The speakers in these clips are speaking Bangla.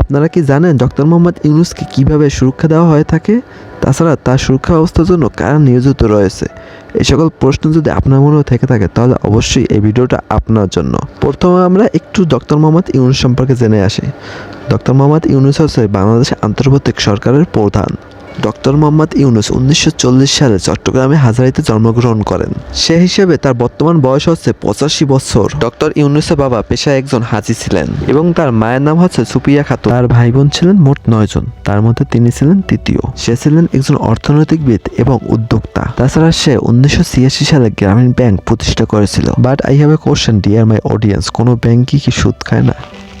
আপনারা কি জানেন ডক্টর মোহাম্মদ ইউনুসকে কীভাবে সুরক্ষা দেওয়া হয়ে থাকে? তাছাড়া তার সুরক্ষা অবস্থার জন্য কারা নিয়োজিত রয়েছে? এই সকল প্রশ্ন যদি আপনার মনেও থেকে থাকে, তাহলে অবশ্যই এই ভিডিওটা আপনার জন্য। প্রথমে আমরা একটু ডক্টর মোহাম্মদ ইউনুস সম্পর্কে জেনে আসি। ডক্টর মোহাম্মদ ইউনুস হচ্ছে বাংলাদেশের আন্তর্জাতিক সরকারের প্রধান। ডক্টর মোহাম্মদ ইউনুস উনিশশো চল্লিশ সালে চট্টগ্রামে হাজারিতে জন্মগ্রহণ করেন। সে হিসেবে তার বর্তমান বয়স হচ্ছে পঁচাশি বছর। ডক্টর ইউনুসের বাবা পেশায় একজন হাজি ছিলেন এবং তার মায়ের নাম হচ্ছে সুপিয়া খাতুন। তার ভাই বোন ছিলেন মোট নয় জন, তার মধ্যে তিনি ছিলেন তৃতীয়। সে ছিলেন একজন অর্থনৈতিকবিদ এবং উদ্যোক্তা। তাছাড়া সে উনিশশো ছিয়াশি সালে গ্রামীণ ব্যাংক প্রতিষ্ঠা করেছিল। But I have a question, dear my audience, কোনো ব্যাংকই কি সুদ খায় না?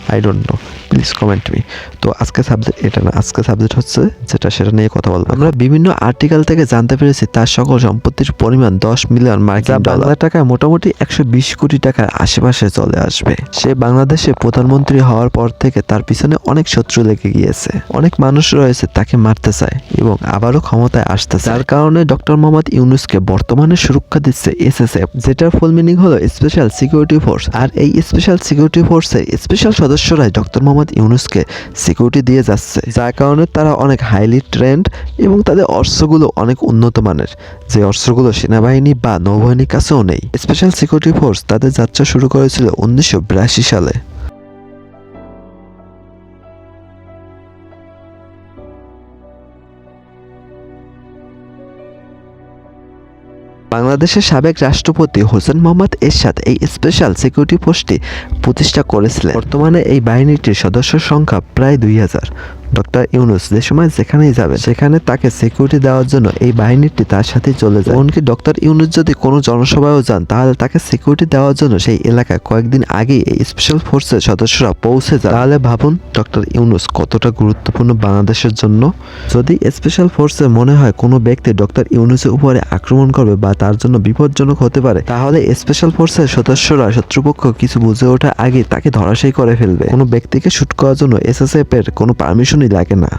I don't know. Please comment me তো আজকে সাবজেক্ট এটা না আজকে সাবজেক্ট হচ্ছে যেটা সেটা নিয়ে কথা বলব। আমরা বিভিন্ন আর্টিকেল থেকে জানতে পেরেছি তার সকল সম্পত্তির পরিমাণ দশ মিলিয়ন মার্কিন বাংলা টাকায় মোটামুটি একশো বিশ কোটি টাকার আশেপাশে চলে আসবে। সে বাংলাদেশে প্রধানমন্ত্রী হওয়ার পর থেকে তার পিছনে অনেক শত্রু লেগে গিয়েছে। অনেক মানুষ রয়েছে তাকে মারতে চায় এবং আবারও ক্ষমতায় আসতে চায়। যার কারণে ডক্টর মোহাম্মদ ইউনুসকে বর্তমানে সুরক্ষা দিচ্ছে এসএসএফ যেটার ফুল মিনিং হলো স্পেশাল সিকিউরিটি ফোর্স আর এই স্পেশাল সিকিউরিটি ফোর্সের স্পেশাল সদস্যরাই ডক্টর মোহাম্মদ ইউনুসকে সিকিউরিটি দিয়ে যাচ্ছে, যার কারণে তারা অনেক হাইলি ট্রেন্ড এবং তাদের অস্ত্রগুলো অনেক উন্নত মানের। যে অস্ত্রগুলো সেনাবাহিনী বা নৌবাহিনীর কাছেও নেই। স্পেশাল সিকিউরিটি ফোর্স তাদের যাত্রা শুরু করেছিল উনিশশো বিরাশি সালে। বাংলাদেশের সাবেক রাষ্ট্রপতি হোসেন মোহাম্মদ এরশাদ এই স্পেশাল সিকিউরিটি ফোর্সটি প্রতিষ্ঠা করেছিলেন। বর্তমানে এই বাহিনীটির সদস্য সংখ্যা প্রায় দুই হাজার। ডক্টর ইউনুস যে সময় যেখানেই যাবে সেখানে তাকে সিকিউরিটি দেওয়ার জন্য এই বাহিনীটি তার সাথে চলে যায়। এমনকি ডক্টর ইউনুস যদি কোনো জনসভায়ও যান, তাহলে তাকে সিকিউরিটি দেওয়ার জন্য সেই এলাকায় কয়েকদিন আগেই এই স্পেশাল ফোর্সের সদস্যরা পৌঁছে যায় তাহলে ভাবুন, ডক্টর ইউনুস কতটা গুরুত্বপূর্ণ বাংলাদেশের জন্য? যদি স্পেশাল ফোর্সের মনে হয় কোনো ব্যক্তি ডক্টর ইউনুসের উপরে আক্রমণ করবে বা তার জন্য বিপজ্জনক হতে পারে। তাহলে স্পেশাল ফোর্সের সদস্যরা শত্রুপক্ষ কিছু বুঝে ওঠার আগে তাকে ধরাশায়ী করে ফেলবে। কোনো ব্যক্তিকে শুট করার জন্য এসএসএফ এর কোনো পারমিশনই লাগে না।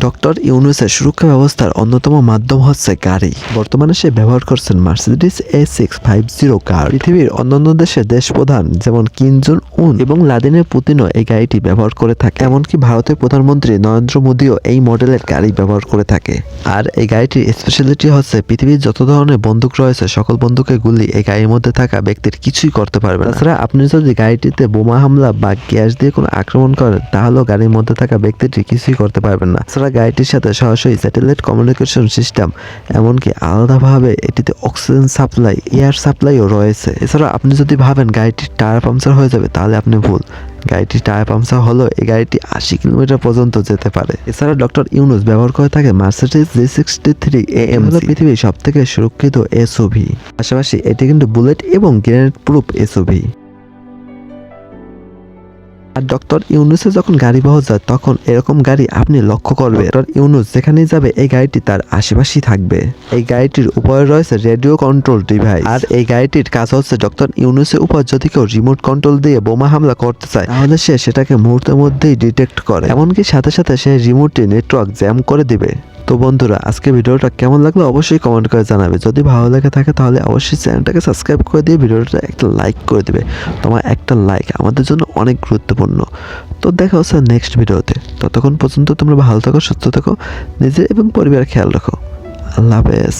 ডক্টর ইউনুসের সুরক্ষা ব্যবস্থার অন্যতম মাধ্যম হচ্ছে গাড়ি। বর্তমানে সে ব্যবহার করছেন Mercedes A six five zero car. পৃথিবীর অন্যান্য দেশের দেশ প্রধান যেমন কিনজুন উন এবং লাদিনের পুতিনও এই গাড়িটি ব্যবহার করে থাকে। এমনকি ভারতের প্রধানমন্ত্রী নরেন্দ্র মোদীও এই মডেলের গাড়ি ব্যবহার করে থাকে। আর এই গাড়িটির স্পেশালিটি হচ্ছে পৃথিবীর যত ধরনের বন্দুক রয়েছে, সকল বন্দুকের গুলি এই গাড়ির মধ্যে থাকা ব্যক্তির কিছুই করতে পারবে না। তাছাড়া আপনি যদি গাড়িটিতে বোমা হামলা বা গ্যাস দিয়ে কোনো আক্রমণ করেন, তাহলেও গাড়ির মধ্যে থাকা ব্যক্তিটি কিছুই করতে পারবেন না। তাছাড়া গাড়িটির সাথে সরাসরি স্যাটেলাইট কমিউনিকেশন সিস্টেম এমনকি আলাদাভাবে এটিতে অক্সিজেন সাপ্লাই এয়ার সাপ্লাইও রয়েছে। এছাড়া আপনি যদি ভাবেন গাড়িটির টায়ার পাংচার হয়ে যাবে তাহলে আপনি ভুল। গাড়িটি টায়ার পাংচার হলেও এই গাড়িটি আশি কিলোমিটার পর্যন্ত যেতে পারে। এছাড়া ডক্টর ইউনুস ব্যবহার করে থাকে Mercedes G sixty three A M হলো পৃথিবীর সব থেকে সুরক্ষিত এসওভি পাশাপাশি এটি কিন্তু বুলেট এবং গ্রেনেড প্রুফ এসওভি আর ডক্টর ইউনুসে যখন গাড়ি পাওয়া যায়, তখন এরকম গাড়ি আপনি লক্ষ্য করবে ডক্টর ইউনুস যেখানেই যাবে, এই গাড়িটি তার আশেপাশেই থাকবে। এই গাড়িটির উপরে রয়েছে রেডিও কন্ট্রোল ডিভাইস। আর এই গাড়িটির কাজ হচ্ছে ডক্টর ইউনুসের উপর যদি কেউ রিমোট কন্ট্রোল দিয়ে বোমা হামলা করতে চায়, তাহলে সে সেটাকে মুহূর্তের মধ্যেই ডিটেক্ট করে। এমনকি সাথে সাথে সে রিমোটটি নেটওয়ার্ক জ্যাম করে দিবে। তো বন্ধুরা, আজকে ভিডিওটা কেমন লাগল অবশ্যই কমেন্ট করে জানাবে। যদি ভালো লেগে থাকে তাহলে অবশ্যই চ্যানেলটাকে সাবস্ক্রাইব করে দিয়ে ভিডিওটা একটা লাইক করে দিবে। তোমার একটা লাইক আমাদের জন্য অনেক গুরুত্বপূর্ণ। তো দেখা হচ্ছে নেক্সট ভিডিওতে। ততক্ষণ পর্যন্ত তোমরা ভালো থাকো, সুস্থ থাকো, নিজের এবং পরিবারের খেয়াল রাখো। আল্লাহ হাফেজ।